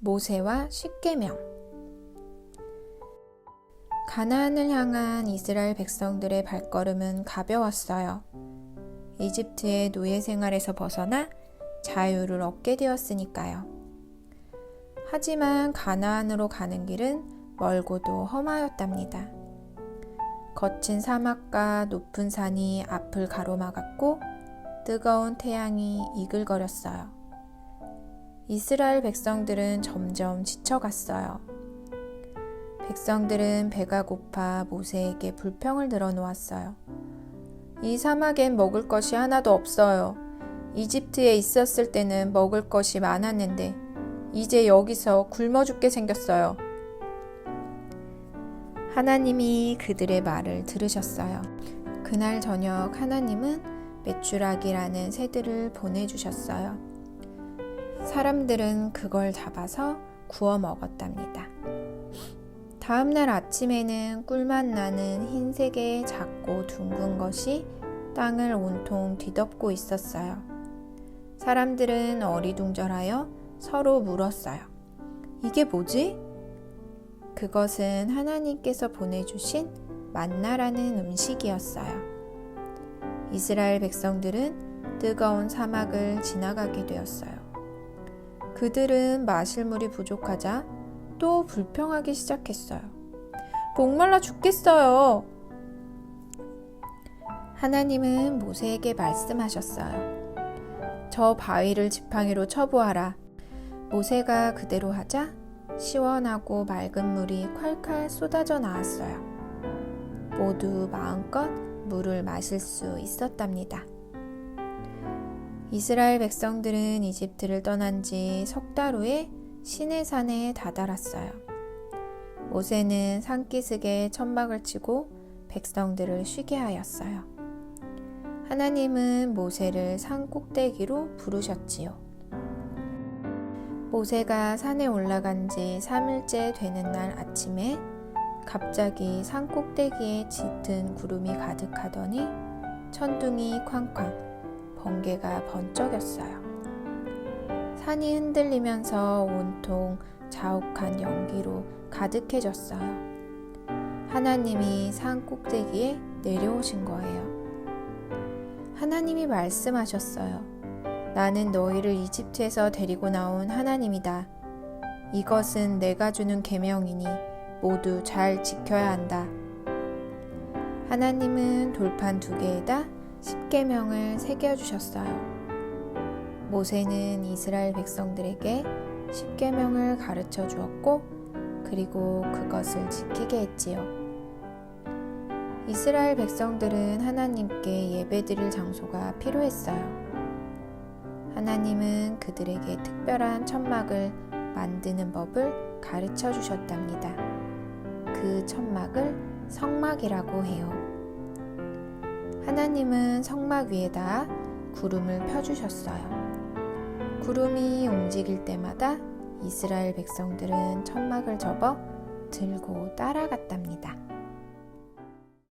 모세와 십계명 가나안을 향한 이스라엘 백성들의 발걸음은 가벼웠어요. 이집트의 노예 생활에서 벗어나 자유를 얻게 되었으니까요. 하지만 가나안으로 가는 길은 멀고도 험하였답니다. 거친 사막과 높은 산이 앞을 가로막았고 뜨거운 태양이 이글거렸어요. 이스라엘 백성들은 점점 지쳐갔어요. 백성들은 배가 고파 모세에게 불평을 늘어놓았어요. 이 사막엔 먹을 것이 하나도 없어요. 이집트에 있었을 때는 먹을 것이 많았는데 이제 여기서 굶어 죽게 생겼어요. 하나님이 그들의 말을 들으셨어요. 그날 저녁 하나님은 메추라기라는 새들을 보내주셨어요. 사람들은 그걸 잡아서 구워 먹었답니다. 다음날 아침에는 꿀맛 나는 흰색의 작고 둥근 것이 땅을 온통 뒤덮고 있었어요. 사람들은 어리둥절하여 서로 물었어요. 이게 뭐지? 그것은 하나님께서 보내주신 만나라는 음식이었어요. 이스라엘 백성들은 뜨거운 사막을 지나가게 되었어요. 그들은 마실 물이 부족하자 또 불평하기 시작했어요. 목말라 죽겠어요. 하나님은 모세에게 말씀하셨어요. 저 바위를 지팡이로 쳐부하라. 모세가 그대로 하자 시원하고 맑은 물이 콸콸 쏟아져 나왔어요. 모두 마음껏 물을 마실 수 있었답니다. 이스라엘 백성들은 이집트를 떠난 지 석 달 후에 시내산에 다다랐어요. 모세는 산기슭에 천막을 치고 백성들을 쉬게 하였어요. 하나님은 모세를 산 꼭대기로 부르셨지요. 모세가 산에 올라간 지 3일째 되는 날 아침에 갑자기 산 꼭대기에 짙은 구름이 가득하더니 천둥이 쾅쾅 번개가 번쩍였어요. 산이 흔들리면서 온통 자욱한 연기로 가득해졌어요. 하나님이 산 꼭대기에 내려오신 거예요. 하나님이 말씀하셨어요. 나는 너희를 이집트에서 데리고 나온 하나님이다. 이것은 내가 주는 계명이니 모두 잘 지켜야 한다. 하나님은 돌판 두 개에다 십계명을 새겨 주셨어요. 모세는 이스라엘 백성들에게 십계명을 가르쳐 주었고 그리고 그것을 지키게 했지요. 이스라엘 백성들은 하나님께 예배드릴 장소가 필요했어요. 하나님은 그들에게 특별한 천막을 만드는 법을 가르쳐 주셨답니다. 그 천막을 성막이라고 해요. 하나님은 성막 위에다 구름을 펴주셨어요. 구름이 움직일 때마다 이스라엘 백성들은 천막을 접어 들고 따라갔답니다.